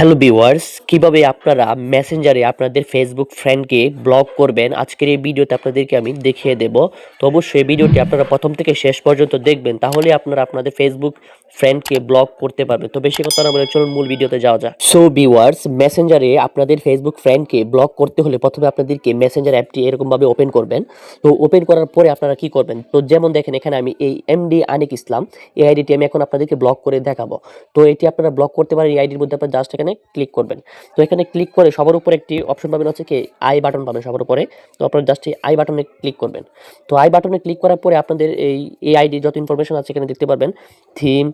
Hello viewers, কীভাবে আপনারা মেসেঞ্জারে আপনাদের ফেসবুক ফ্রেন্ডকে ব্লক করবেন? আজকের এই ভিডিওতে আপনাদেরকে আমি দেখিয়ে দেব। তো অবশ্যই ভিডিওটি আপনারা প্রথম থেকে শেষ পর্যন্ত দেখবেন, তাহলে আপনারা আপনাদের ফেসবুক ফ্রেন্ডকে ব্লক করতে পারবেন। তো বেশি কথা না বলে চলুন মূল ভিডিওতে যাওয়া যাক। সো ভিউয়ার্স, মেসেঞ্জারে আপনাদের ফেসবুক ফ্রেন্ডকে ব্লক করতে হলে প্রথমে আপনাদেরকে মেসেঞ্জার অ্যাপটি এরকমভাবে ওপেন করবেন। তো ওপেন করার পরে আপনারা কি করবেন? তো যেমন দেখেন, এখানে আমি এই এমডি আনিক ইসলাম এই আইডিটি আমি এখন আপনাদেরকে ব্লক করে দেখাবো। তো এটি আপনারা ব্লক করতে পারেন, এই আইডির মধ্যে আপনারা জাস্ট এখানে ক্লিক করবেন। তো এখানে ক্লিক করে সবার উপরে একটি অপশন পাবেন হচ্ছে কি আই বাটন পাবেন সবার উপরে। তো আপনারা জাস্ট এই আই বাটনে ক্লিক করবেন। তো আই বাটনে ক্লিক করার পরে আপনাদের এই এ আইডি যত ইনফরমেশন আছে এখানে দেখতে পারবেন। Theme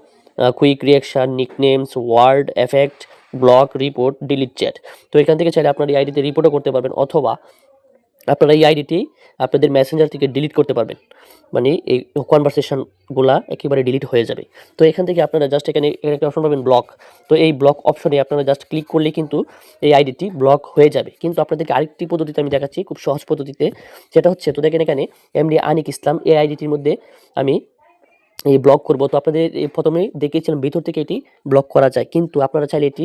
quick reaction nicknames word effect block report delete chat তো এখান থেকে চাইলে আপনার এই আইডিতে রিপোর্টও করতে পারবেন। অথবা আপনারা এই আইডিটি আপনাদের মেসেঞ্জার থেকে ডিলিট করতে পারবেন। মানে এই কনভারসেশনগুলা একেবারে ডিলিট হয়ে যাবে। তো এখান থেকে আপনারা জাস্ট এখানে একটা অপশন পাবেন ব্লক তো এই ব্লক অপশনে আপনারা জাস্ট ক্লিক করলে কিন্তু এই আইডিটি ব্লক হয়ে যাবে। কিন্তু আপনাদেরকে আরেকটি পদ্ধতিতে আমি দেখাচ্ছি, খুব সহজ পদ্ধতিতে। যেটা হচ্ছে, তো দেখেন এখানে এমডি আনিক ইসলাম এই আইডিটির মধ্যে আমি এই ব্লক করব। তো আপনাদের প্রথমে দেখিয়েছিলাম, ভিতর থেকে এটি ব্লক করা যায়। কিন্তু আপনারা চাইলে এটি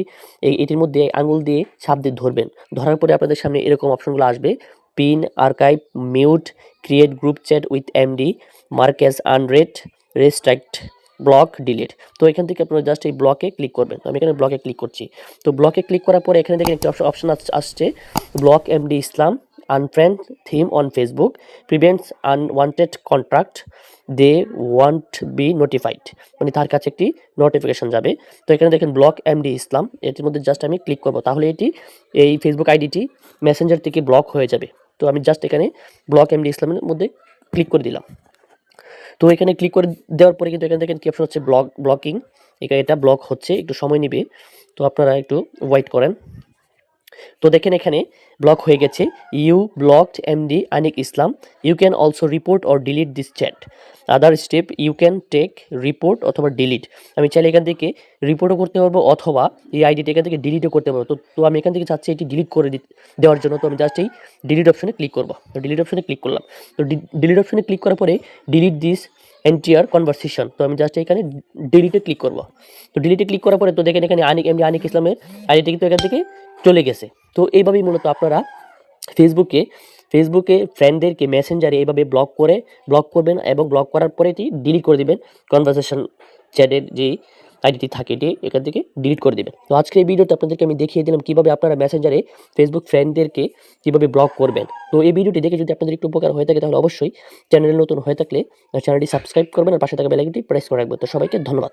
এটির মধ্যে আঙুল দিয়ে ছাপ দিয়ে ধরবেন। ধরার পরে আপনাদের সামনে এরকম অপশনগুলো আসবে। Pin archive, mute, create group chat with MD, mark as unread restrict, block, delete. তো এখান থেকে আপনারা জাস্ট এই ব্লকে ক্লিক করবেন। আমি এখানে ব্লকে ক্লিক করছি। তো ব্লকে ক্লিক করার পরে এখানে দেখেন একটি অপশন আসছে, block MD Islam, unfriend, theme on Facebook, prevents unwanted contact, they won't be notified. মানে তার কাছে একটি নোটিফিকেশন যাবে। তো এখানে দেখেন ব্লক এমডি ইসলাম, এটির মধ্যে জাস্ট আমি ক্লিক করব। তাহলে এটি এই ফেসবুক আইডিটি, মেসেঞ্জার থেকে ব্লক হয়ে যাবে। তো আমি জাস্ট এখানে ব্লক এমডি ইসলামের মধ্যে ক্লিক করে দিলাম। তো এখানে ক্লিক করে দেওয়ার পরে কিন্তু এখানে দেখেন কি অপশন হচ্ছে? ব্লক ব্লকিং এখানে এটা ব্লক হচ্ছে, একটু সময় নেবে। তো আপনারা একটু ওয়েট করেন। তো দেখেন এখানে ব্লক হয়ে গেছে। You blocked MD Anik Islam you can also report or delete this chat other step you can take report অথবা ডিলিট আমি চাইলে এখান থেকে রিপোর্টও করতে পারব অথবা এই আইডিটা এখান থেকে ডিলিটও করতে পারব। তো তো আমি এখান থেকে চাচ্ছি এটি ডিলিট করে দেওয়ার জন্য। তো আমি জাস্ট এই ডিলিট অপশনে ক্লিক করব। তো ডিলিট অপশনে ক্লিক করলাম। তো ডিলিট অপশনে ক্লিক করার পরে ডিলিট দিস এন্টিয়ার কনভারসেশন তো আমি জাস্ট এখানে ডিলিটে ক্লিক করব। তো ডিলিটে ক্লিক করার পরে তো দেখেন এখানে আনিক এমডি আনিক ইসলামের আইডিটা কিন্তু এখান থেকে চলে গেছে। তো এইভাবেই মূলত আপনারা ফেসবুকে ফেসবুকে ফ্রেন্ডদেরকে মেসেঞ্জারে এইভাবে ব্লক করে ব্লক করবেন এবং ব্লক করার পরে এটি ডিলিট করে দেবেন। কনভারসেশন চ্যাটের যে আইডিটি থাকে এটি এখান থেকে ডিলিট করে দেবেন। তো আজকের এই ভিডিওতে আপনাদেরকে আমি দেখিয়ে দিলাম কীভাবে আপনারা মেসেঞ্জারে ফেসবুক ফ্রেন্ডদেরকে কীভাবে ব্লক করবেন। তো এই ভিডিওটি দেখে যদি আপনাদের একটু উপকার হয়ে থাকে তাহলে অবশ্যই চ্যানেলে নতুন হয়ে থাকলে চ্যানেলটি সাবস্ক্রাইব করবেন আর পাশে থাকা বেলাইকনটি প্রেস করে রাখবেন। তো সবাইকে ধন্যবাদ।